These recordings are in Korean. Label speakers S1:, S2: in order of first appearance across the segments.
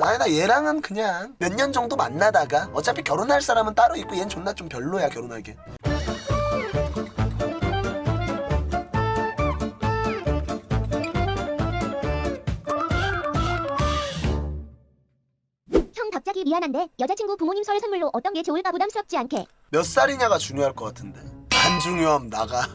S1: 아니 나 얘랑은 그냥 몇 년 정도 만나다가 어차피 결혼할 사람은 따로 있고 얜 존나 좀 별로야 결혼하기
S2: 형 갑자기 미안한데 여자친구 부모님 설 선물로 어떤 게 좋을까 부담스럽지 않게.
S1: 몇 살이냐가 중요할 것 같은데 안 중요함 나가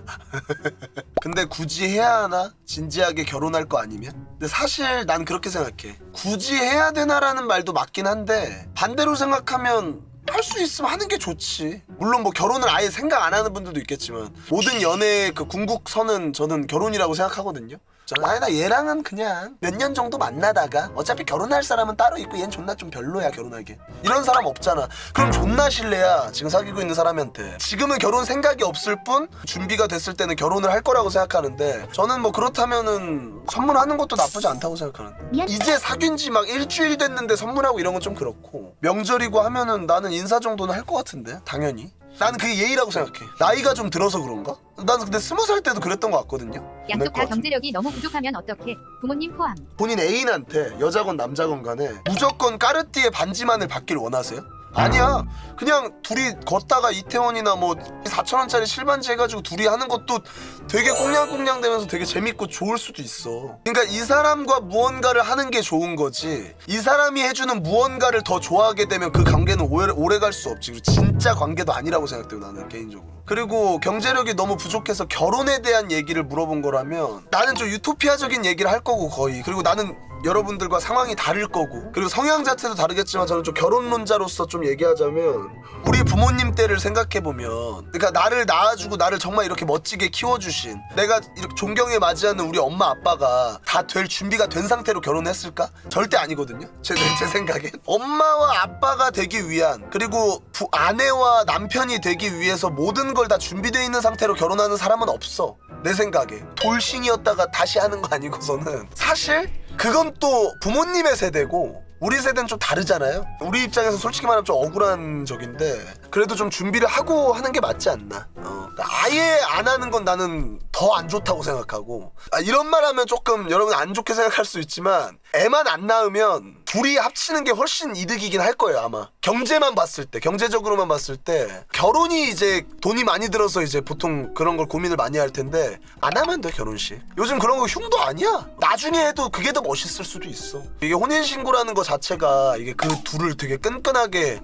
S1: 근데 굳이 해야 하나? 진지하게 결혼할 거 아니면? 근데 사실 난 그렇게 생각해 굳이 해야 되나라는 말도 맞긴 한데 반대로 생각하면 할 수 있으면 하는 게 좋지 물론 뭐 결혼을 아예 생각 안 하는 분들도 있겠지만 모든 연애의 그 궁극선은 저는 결혼이라고 생각하거든요 아니 나 얘랑은 그냥 몇 년 정도 만나다가 어차피 결혼할 사람은 따로 있고 얜 존나 좀 별로야 결혼하기 이런 사람 없잖아. 그럼 존나 실례야 지금 사귀고 있는 사람한테. 지금은 결혼 생각이 없을 뿐 준비가 됐을 때는 결혼을 할 거라고 생각하는데 저는 뭐 그렇다면은 선물하는 것도 나쁘지 않다고 생각하는데. 이제 사귄 지 막 일주일 됐는데 선물하고 이런 건 좀 그렇고 명절이고 하면은 나는 인사 정도는 할 것 같은데 당연히 나는 그게 예의라고 생각해 나이가 좀 들어서 그런가? 나는 근데 스무 살 때도 그랬던 것 같거든요
S3: 양쪽
S1: 것
S3: 다. 경제력이 너무 부족하면 어떻게? 부모님 포함.
S1: 본인 애인한테 여자건 남자건 간에 무조건 까르띠에 반지만을 받길 원하세요? 아니야. 그냥 둘이 걷다가 이태원이나 뭐 4천 원짜리 실반지 해가지고 둘이 하는 것도 되게 꽁냥꽁냥 되면서 되게 재밌고 좋을 수도 있어. 그러니까 이 사람과 무언가를 하는 게 좋은 거지. 이 사람이 해주는 무언가를 더 좋아하게 되면 그 관계는 오래, 오래 갈 수 없지. 진짜 관계도 아니라고 생각돼요, 나는 개인적으로. 그리고 경제력이 너무 부족해서 결혼에 대한 얘기를 물어본 거라면 나는 좀 유토피아적인 얘기를 할 거고 거의. 그리고 나는 여러분들과 상황이 다를 거고 그리고 성향 자체도 다르겠지만 저는 좀 결혼론자로서 좀 얘기하자면 우리 부모님 때를 생각해 보면 그러니까 나를 낳아주고 나를 정말 이렇게 멋지게 키워주신 내가 이렇게 존경에 맞이하는 우리 엄마 아빠가 다 될 준비가 된 상태로 결혼했을까? 절대 아니거든요. 제, 제 생각엔 엄마와 아빠가 되기 위한 그리고 부, 아내와 남편이 되기 위해서 모든 걸 다 준비되어 있는 상태로 결혼하는 사람은 없어. 내 생각에 돌싱이었다가 다시 하는 거 아니고서는 사실 그건 또 부모님의 세대고 우리 세대는 좀 다르잖아요. 우리 입장에서 솔직히 말하면 좀 억울한 적인데 그래도 좀 준비를 하고 하는 게 맞지 않나. 어. 아예 안 하는 건 나는 더 안 좋다고 생각하고 아, 이런 말 하면 조금 여러분 안 좋게 생각할 수 있지만 애만 안 낳으면 둘이 합치는 게 훨씬 이득이긴 할 거예요 아마 경제만 봤을 때 경제적으로만 봤을 때 결혼이 이제 돈이 많이 들어서 이제 보통 그런 걸 고민을 많이 할 텐데 안 하면 돼 결혼식. 요즘 그런 거 흉도 아니야. 나중에 해도 그게 더 멋있을 수도 있어. 이게 혼인신고라는 거 자체가 이게 그 둘을 되게 끈끈하게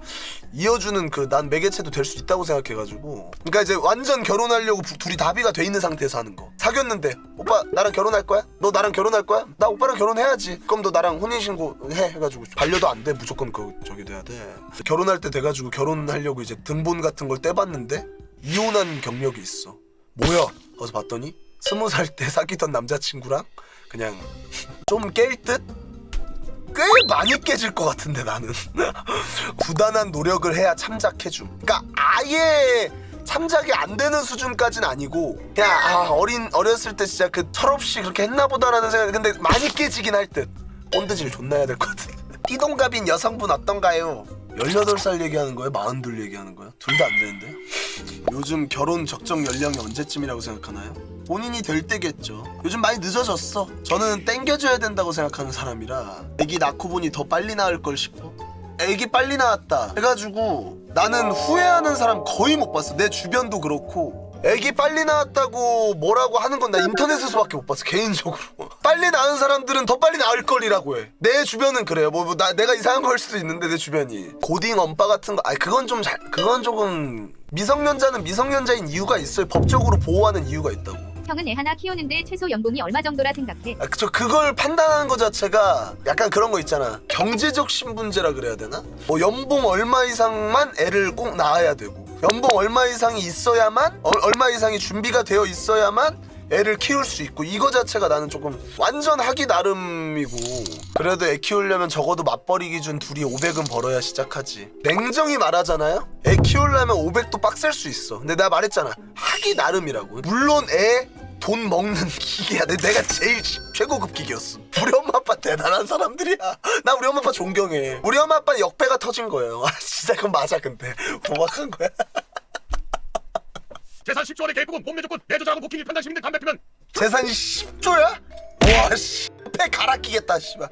S1: 이어주는 그 난 매개체도 될 수 있다고 생각해가지고. 그러니까 이제 완전 결혼하려고 부- 둘이 다 합의가 돼 있는 상태에서 하는 거. 사귀었는데 오빠 나랑 결혼할 거야? 너 나랑 결혼할 거야? 나 오빠랑 결혼해야지. 그럼 너 나랑 혼인신고 해. 해가지고. 반려도 안 돼. 무조건 그 저기 돼야 돼 결혼할 때 돼가지고 결혼하려고 이제 등본 같은 걸 떼봤는데 이혼한 경력이 있어 뭐야? 가서 봤더니 스무 살 때 사귀던 남자친구랑 그냥 좀 깰 듯? 꽤 많이 깨질 것 같은데 나는 부단한 노력을 해야 참작해줌 그러니까 아예 참작이 안 되는 수준까지는 아니고 그냥 아 어린 어렸을 때 진짜 그 철없이 그렇게 했나 보다라는 생각 근데 많이 깨지긴 할 듯 본드질 존나 해야 될 것 같은데 띠동갑인 여성분 어떤가요? 18살 얘기하는 거예요? 42 얘기하는 거예요? 둘 다 안 되는데요? 요즘 결혼 적정 연령이 언제쯤이라고 생각하나요? 본인이 될 때겠죠. 요즘 많이 늦어졌어. 저는 땡겨줘야 된다고 생각하는 사람이라 애기 낳고 보니 더 빨리 낳을 걸 싶어. 애기 빨리 낳았다 해가지고 나는 후회하는 사람 거의 못 봤어. 내 주변도 그렇고. 애기 빨리 낳았다고 뭐라고 하는 건 나 인터넷에서밖에 못 봤어 개인적으로. 빨리 낳은 사람들은 더 빨리 낳을 걸이라고 해 내 주변은 그래요. 뭐, 뭐 나, 내가 이상한 걸 수도 있는데 내 주변이. 고딩 엄빠 같은 거 아니 그건 좀 잘 그건 조금 미성년자는 미성년자인 이유가 있어요. 법적으로 보호하는 이유가 있다고.
S3: 형은 애 하나 키우는데 최소 연봉이 얼마 정도라 생각해?
S1: 아, 저 그걸 판단하는 것 자체가 약간 그런 거 있잖아. 경제적 신분제라 그래야 되나? 뭐 연봉 얼마 이상만 애를 꼭 낳아야 되고 연봉 얼마 이상이 있어야만 어, 얼마 이상이 준비가 되어 있어야만 애를 키울 수 있고 이거 자체가 나는 조금 완전 하기 나름이고 그래도 애 키우려면 적어도 맞벌이 기준 둘이 500은 벌어야 시작하지 냉정히 말하잖아요 애 키우려면 500도 빡셀 수 있어 근데 내가 말했잖아 하기 나름이라고 물론 애 돈 먹는 기계야. 내- 내가 제일 최고급 기계였어. 우리 엄마 아빠 대단한 사람들이야. 나 우리 엄마 아빠 존경해. 우리 엄마 아빠 역배가 터진 거예요. 아 진짜 그건 맞아 근데 도박한 거야.
S4: 재산 10조 원의 계획국은 몸매 조건 내조자하고 복킹 일편단 시민들 담배 피면
S1: 재산이 10조야? 와 씨. 배 갈아 끼겠다 씨발.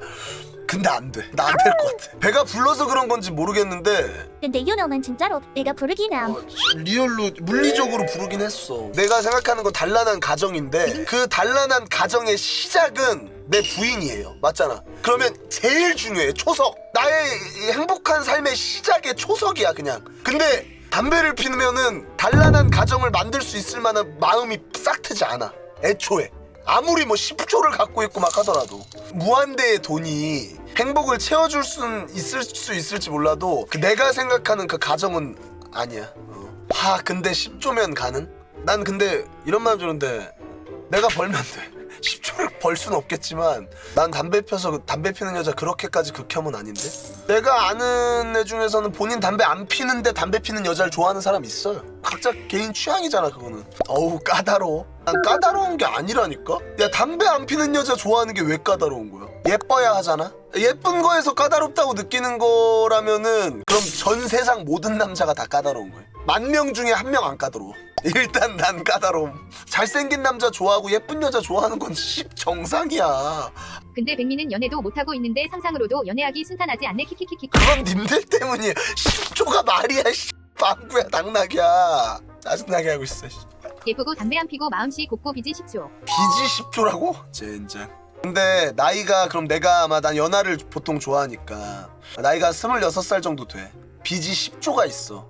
S1: 근데 안 돼 나 안 될 것 같아 배가 불러서 그런 건지 모르겠는데
S2: 근데 윤호는 진짜로 내가 부르긴 함.
S1: 어, 리얼로 물리적으로 부르긴 했어. 내가 생각하는 건 단란한 가정인데 그 단란한 가정의 시작은 내 부인이에요. 맞잖아. 그러면 제일 중요해. 초석. 나의 이 행복한 삶의 시작의 초석이야 그냥. 근데 담배를 피우면은 단란한 가정을 만들 수 있을 만한 마음이 싹 트지 않아. 애초에. 아무리 뭐 10조를 갖고 있고 막 하더라도 무한대의 돈이 행복을 채워줄 수는 있을 수 있을지 몰라도 그 내가 생각하는 그 가정은 아니야. 어. 하 근데 10조면 가능? 난 근데 이런 마음 드는데 내가 벌면 돼. 10조를 벌 수는 없겠지만 난 담배 펴서 그 담배 피는 여자 그렇게까지 극혐은 아닌데? 내가 아는 애 중에서는 본인 담배 안 피는데 담배 피는 여자를 좋아하는 사람 있어요. 각자 개인 취향이잖아 그거는. 어우 까다로워. 난 까다로운 게 아니라니까? 야 담배 안 피는 여자 좋아하는 게 왜 까다로운 거야? 예뻐야 하잖아? 예쁜 거에서 까다롭다고 느끼는 거라면은 그럼 전 세상 모든 남자가 다 까다로운 거야. 만명 중에 한 명 안 까다로워 일단 난 까다로움. 잘생긴 남자 좋아하고 예쁜 여자 좋아하는 건십 정상이야.
S3: 근데 백미는 연애도 못하고 있는데 상상으로도 연애하기 순탄하지 않네. 키키키키
S1: 그건 님들 때문이야. 10조가 말이야 씨. 방구야 당나귀야. 짜증나게 하고 있어 씨.
S3: 예쁘고 담배 안 피고 마음씨 곱고 빚이 10조.
S1: 빚이 10조라고? 젠장. 근데 나이가 그럼 내가 아마 난 연하를 보통 좋아하니까 나이가 26살 정도 돼. 빚이 10조가 있어.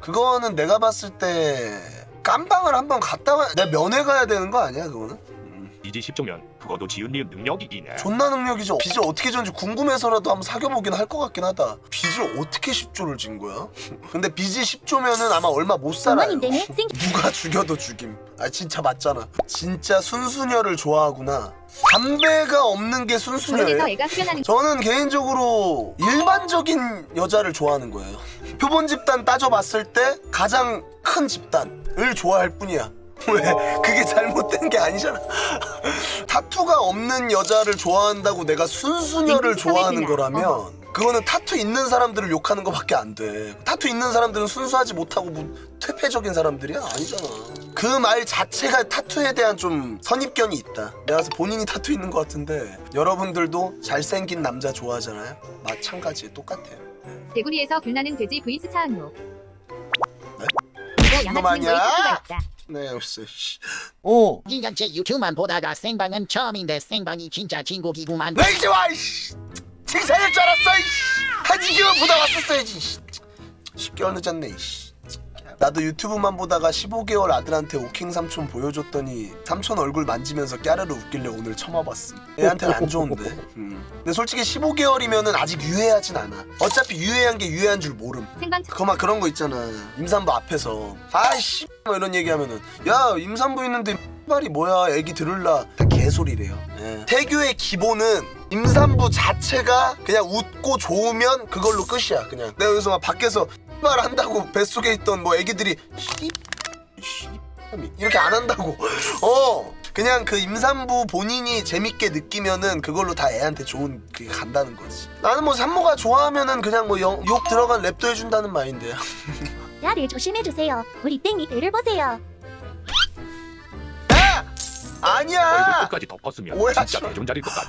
S1: 그거는 내가 봤을 때 깜방을 한번 갔다 와 내가 면회 가야 되는 거 아니야 그거는? 음.
S4: 이지 10조면 그거도 지은님 능력이기네.
S1: 존나 능력이죠 빚을 어떻게 졌는지 궁금해서라도 한번 사귀어보긴 할 것 같긴 하다 빚을 어떻게 10조를 진 거야? 근데 빚이 10조면은 아마 얼마 못 살아요
S2: 생
S1: 누가 죽여도 죽임. 아 진짜 맞잖아. 진짜 순수녀를 좋아하구나. 담배가 없는 게 순수녀예요?
S3: 애가
S1: 저는 개인적으로 일반적인 여자를 좋아하는 거예요. 표본 집단 따져봤을 때 가장 큰 집단 을 좋아할 뿐이야. 왜? 그게 잘못된 게 아니잖아. 타투가 없는 여자를 좋아한다고 내가 순수녀를 좋아하는. 거라면 그거는 타투 있는 사람들을 욕하는 거밖에 안 돼. 타투 있는 사람들은 순수하지 못하고 뭐 퇴폐적인 사람들이야? 아니잖아. 그 말 자체가 타투에 대한 좀 선입견이 있다. 내가 봐서 본인이 타투 있는 것 같은데 여러분들도 잘생긴 남자 좋아하잖아요? 마찬가지에 똑같아요.
S3: 대구리에서 귤나는 돼지 vs? 그리고 타투가 있다
S1: 네, 없어. 씨.
S5: 오. 이년째 유튜브만 보다가 생방은 처음인데 생방이 진짜 진국이구만.
S1: 왜 이제 와, 이씨. 칭찬할 줄 알았어, 이씨. 한 2개월 보다 왔었어야지, 이씨. 10개월 늦었네, 이씨. 나도 유튜브만 보다가 15개월 아들한테 오킹 삼촌 보여줬더니 삼촌 얼굴 만지면서 깨르르 웃길래 오늘 처음 와봤음. 애한테는 안 좋은데. 음. 근데 솔직히 15개월이면은 아직 유해하진 않아. 어차피 유해한 게 유해한 줄 모름.
S3: 생방
S1: 그만 그런 거 있잖아. 임산부 앞에서 아이씨 뭐 이런 얘기하면은 야 임산부 있는데 말이 뭐야 애기 들을라 다 개소리래요. 예. 태교의 기본은 임산부 자체가 그냥 웃고 좋으면 그걸로 끝이야. 그냥 내가 여기서 막 밖에서 말 한다고 뱃속에 있던 뭐 애기들이 씨, 씨, 이렇게 안 한다고. 어. 그냥 그 임산부 본인이 재밌게 느끼면은 그걸로 다 애한테 좋은 그게 간다는 거지. 나는 뭐 산모가 좋아하면은 그냥 뭐 욕 들어간 랩도 해준다는 마인드야.
S2: 야를 조심해주세요. 우리 땡이 배를 보세요.
S1: 야! 아니야.
S4: 얼굴 끝까지 덮었으면
S1: 오해하지
S4: 진짜
S1: 마.
S4: 대존자일 것 같아.